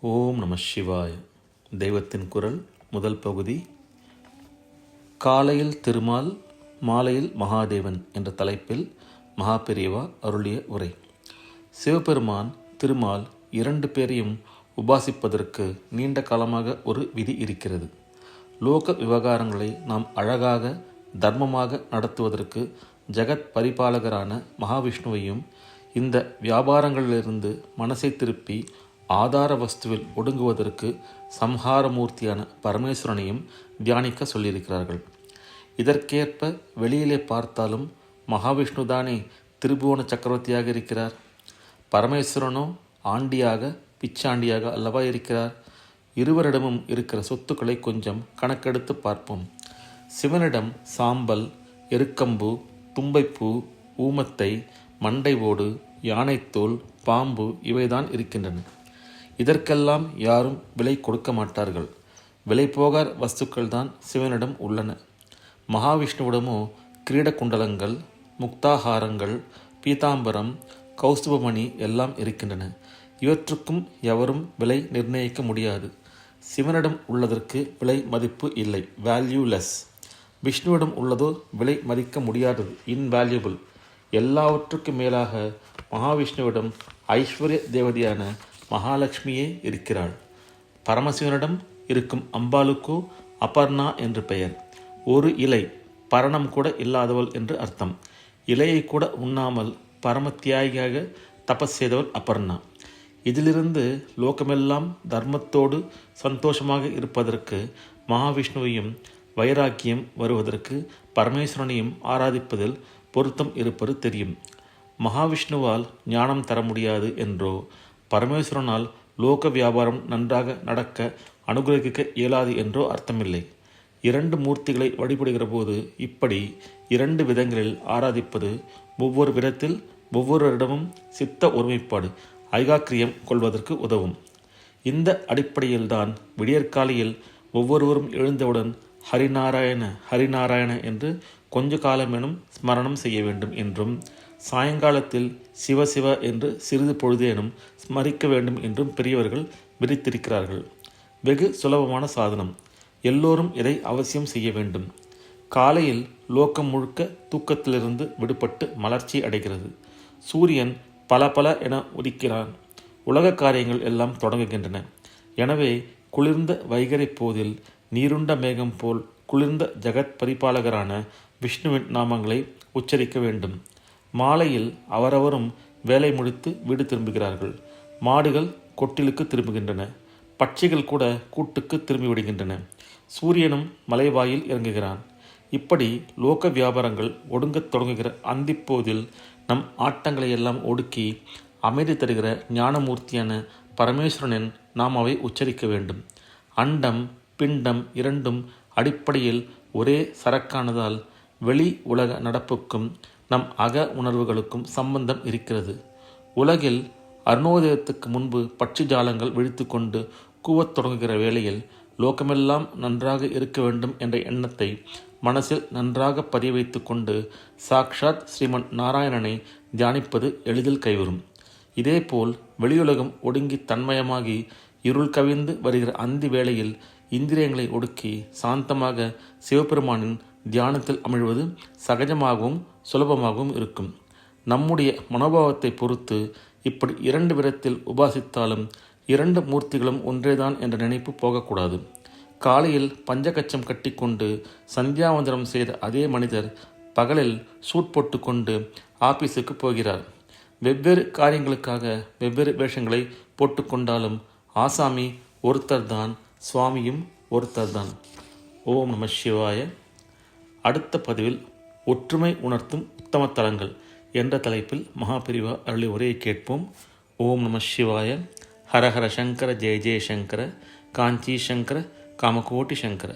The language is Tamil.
ஓம் நம சிவாய. தெய்வத்தின் குரல் முதல் பகுதி காலையில் திருமால் மாலையில் மகாதேவன் என்ற தலைப்பில் மகாபெரியவா அருளிய உரை. சிவபெருமான் திருமால் இரண்டு பேரையும் உபாசிப்பதற்கு நீண்ட காலமாக ஒரு விதி இருக்கிறது. லோக விவகாரங்களை நாம் அழகாக தர்மமாக நடத்துவதற்கு ஜெகத் பரிபாலகரான மகாவிஷ்ணுவையும் இந்த வியாபாரங்களிலிருந்து மனசை திருப்பி ஆதார வஸ்துவில் ஒடுங்குவதற்கு சம்ஹாரமூர்த்தியான பரமேஸ்வரனையும் தியானிக்க சொல்லியிருக்கிறார்கள். இதற்கேற்ப வெளியிலே பார்த்தாலும் மகாவிஷ்ணு தானே திரிபுவன சக்கரவர்த்தியாக இருக்கிறார். பரமேஸ்வரனோ ஆண்டியாக பிச்சாண்டியாக அல்லவா இருக்கிறார். இருவரிடமும் இருக்கிற சொத்துக்களை கொஞ்சம் கணக்கெடுத்து பார்ப்போம். சிவனிடம் சாம்பல் எருக்கம்பு தும்பைப்பூ ஊமத்தை மண்டை ஓடு யானைத்தோல் பாம்பு இவைதான் இருக்கின்றன. இதற்கெல்லாம் யாரும் விலை கொடுக்க மாட்டார்கள். விலை போகாத வஸ்துக்கள் தான் சிவனிடம் உள்ளன. மகாவிஷ்ணுவிடமோ கிரீட குண்டலங்கள் முக்தாகாரங்கள் பீதாம்பரம் கௌஸ்துபமணி எல்லாம் இருக்கின்றன. இவற்றுக்கும் எவரும் விலை நிர்ணயிக்க முடியாது. சிவனிடம் உள்ளதற்கு விலை மதிப்பு இல்லை வேல்யூலெஸ் விஷ்ணுவிடம் உள்ளதோ விலை மதிக்க முடியாதது இன்வேல்யூபிள் எல்லாவற்றுக்கும் மேலாக மகாவிஷ்ணுவிடம் ஐஸ்வர்ய தேவதையான மகாலட்சுமியே இருக்கிறாள். பரமசிவனிடம் இருக்கும் அம்பாளுக்கோ அபர்ணா என்று பெயர். ஒரு இலை பரணம் கூட இல்லாதவள் என்று அர்த்தம். இலையை கூட உண்ணாமல் பரம தியாகியாக தபஸ் செய்தவள் அபர்ணா. இதிலிருந்து லோகமெல்லாம் தர்மத்தோடு சந்தோஷமாக இருப்பதற்கு மகாவிஷ்ணுவையும் வைராக்கியம் வருவதற்கு பரமேஸ்வரனையும் ஆராதிப்பதில் பொருத்தம் இருப்பது தெரியும். மகாவிஷ்ணுவால் ஞானம் தர முடியாது என்றோ பரமேஸ்வரனால் லோக வியாபாரம் நன்றாக நடக்க அனுகிரகிக்க இயலாது என்றோ அர்த்தமில்லை. இரண்டு மூர்த்திகளை வழிபடுகிற போது இப்படி இரண்டு விதங்களில் ஆராதிப்பது ஒவ்வொரு விதத்தில் ஒவ்வொருவரிடமும் சித்த ஒருமைப்பாடு ஐகாக்கிரியம் கொள்வதற்கு உதவும். இந்த அடிப்படையில்தான் விடியற்காலையில் ஒவ்வொருவரும் எழுந்தவுடன் ஹரிநாராயண ஹரிநாராயண என்று கொஞ்ச காலமெனும் ஸ்மரணம் செய்ய வேண்டும் என்றும் சாயங்காலத்தில் சிவ சிவ என்று சிறிது பொழுதேனும் ஸ்மரிக்க வேண்டும் என்றும் பெரியவர்கள் விரித்திருக்கிறார்கள் வெகு சுலபமான சாதனம். எல்லோரும் இதை அவசியம் செய்ய வேண்டும். காலையில் லோகம் முழுக்க தூக்கத்திலிருந்து விடுபட்டு மலர்ச்சி அடைகிறது. சூரியன் பல பல என உதிக்கிறான். உலக காரியங்கள் எல்லாம் தொடங்குகின்றன. எனவே குளிர்ந்த வைகரை போதில் நீருண்ட மேகம் போல் குளிர்ந்த ஜெகத் பரிபாலகரான விஷ்ணுவின் நாமங்களை உச்சரிக்க வேண்டும். மாலையில் அவரவரும் வேலை முடித்து வீடு திரும்புகிறார்கள். மாடுகள் கொட்டிலுக்கு திரும்புகின்றன. பட்சிகள் கூட கூட்டுக்கு திரும்பி விடுகின்றன சூரியனும் மலைவாயில் இறங்குகிறான். இப்படி லோக வியாபாரங்கள் ஒடுங்கத் தொடங்குகிற அந்திப்போதில் நம் ஆட்டங்களை எல்லாம் ஒடுக்கி அமைதி தருகிற ஞானமூர்த்தியான பரமேஸ்வரனின் நாம் அவை உச்சரிக்க வேண்டும். அண்டம் பிண்டம் இரண்டும் அடிப்படையில் ஒரே சரக்கானதால் வெளி உலக நடப்புக்கும் நம் அக உணர்வுகளுக்கும் சம்பந்தம் இருக்கிறது. உலகில் அருணோதயத்துக்கு முன்பு பட்சி ஜாலங்கள் விழித்து கொண்டு கூவத் தொடங்குகிற வேளையில் லோகமெல்லாம் நன்றாக இருக்க வேண்டும் என்ற எண்ணத்தை மனசில் நன்றாக பதிய வைத்து கொண்டு சாக்ஷாத் ஸ்ரீமன் நாராயணனை தியானிப்பது எளிதில் கைவரும். இதேபோல் வெளியுலகம் ஒடுங்கி தன்மயமாகி இருள் கவிந்து வருகிற அந்தி வேளையில் இந்திரியங்களை ஒடுக்கி சாந்தமாக சிவபெருமானின் தியானத்தில் அமிழ்வது சகஜமாகவும் சுலபமாகவும் இருக்கும். நம்முடைய மனோபாவத்தை பொறுத்து இப்படி இரண்டு விதத்தில் உபாசித்தாலும் இரண்டு மூர்த்திகளும் ஒன்றேதான் என்ற நினைப்பு போகக்கூடாது. காலையில் பஞ்சகச்சம் கட்டிக்கொண்டு சந்தியாவந்தனம் செய்த அதே மனிதர் பகலில் சூட் போட்டுக்கொண்டு ஆபீஸுக்கு போகிறார். வெவ்வேறு காரியங்களுக்காக வெவ்வேறு வேஷங்களை போட்டுக்கொண்டாலும் ஆசாமி ஒருத்தர்தான் சுவாமியும் ஒருத்தர்தான். ஓம் நம சிவாய. அடுத்த பதிவில் ஒற்றுமை உணர்த்தும் உத்தம தலங்கள் என்ற தலைப்பில் மகாபிரிவா அருளி உரையை கேட்போம். ஓம் நம சிவாய. ஹரஹர சங்கர ஜெய ஜெய சங்கர காஞ்சி சங்கர காமகோட்டி சங்கர.